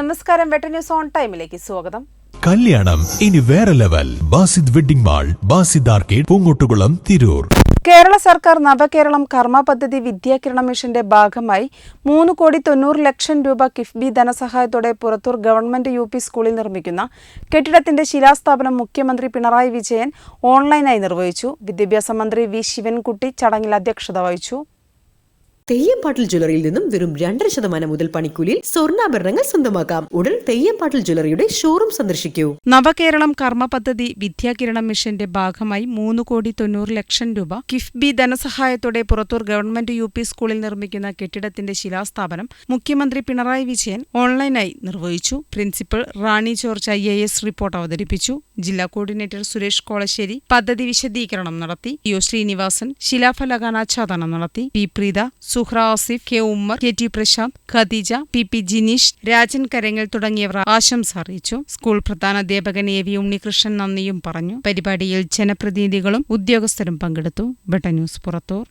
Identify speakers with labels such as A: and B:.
A: നമസ്കാരം വെട്ട news on ടൈമിലേക്ക് സ്വാഗതം.
B: കല്യാണം ഇനി വേറെ level. Basid wedding mall Basid arcade Poongottukulam Tirur.
A: Kerala സർക്കാർ നവകേരളം കർമ്മ പദ്ധതി വിദ്യാകിരണ മിഷന്റെ ഭാഗമായി മൂന്ന് കോടി തൊണ്ണൂറ് ലക്ഷം രൂപ കിഫ്ബി ധനസഹായത്തോടെ പുറത്തൂർ ഗവൺമെന്റ് യു പി സ്കൂളിൽ നിർമ്മിക്കുന്ന കെട്ടിടത്തിന്റെ ശിലാസ്ഥാപനം മുഖ്യമന്ത്രി പിണറായി വിജയൻ ഓൺലൈനായി നിർവഹിച്ചു. വിദ്യാഭ്യാസ മന്ത്രി വി ശിവൻകുട്ടി ചടങ്ങിൽ അധ്യക്ഷത വഹിച്ചു.
C: തെയ്യംപാട്ടിൽ ജ്വല്ലറിയിൽ നിന്നും വെറും രണ്ടര ശതമാനം മുതൽ പണിക്കൂലിയിൽ സ്വർണാഭരണങ്ങൾ സ്വന്തമാക്കാം. ഉടൻ തെയ്യംപാട്ടിൽ ജ്വല്ലറിയുടെ ഷോറൂം സന്ദർശിക്കൂ.
A: നവകേരളം കർമ്മ പദ്ധതി വിദ്യാകിരണം മിഷന്റെ ഭാഗമായി മൂന്ന് കോടി തൊണ്ണൂറ് ലക്ഷം രൂപ കിഫ്ബി ധനസഹായത്തോടെ പുറത്തൂർ ഗവൺമെന്റ് യു പി സ്കൂളിൽ നിർമ്മിക്കുന്ന കെട്ടിടത്തിന്റെ ശിലാസ്ഥാപനം മുഖ്യമന്ത്രി പിണറായി വിജയൻ ഓൺലൈനായി നിർവഹിച്ചു. Principal Rani George I A S report അവതരിപ്പിച്ചു. ജില്ലാ കോർഡിനേറ്റർ സുരേഷ് കോളശ്ശേരി പദ്ധതി വിശദീകരണം നടത്തി. യു ശ്രീനിവാസൻ ശിലാഫലകാനാച്ഛാദനം നടത്തി. P Preetha Suhra Asif K Ummer K T Prasanth Khadeeja P P Jineesh Rajan Karangal തുടങ്ങിയവർ ആശംസ അറിയിച്ചു. സ്കൂൾ പ്രധാന അധ്യാപകൻ എ വി ഉണ്ണികൃഷ്ണൻ നന്ദിയും പറഞ്ഞു. പരിപാടിയിൽ ജനപ്രതിനിധികളും ഉദ്യോഗസ്ഥരും പങ്കെടുത്തു. ബട്ടന്യൂസ് പുറത്തൂർ.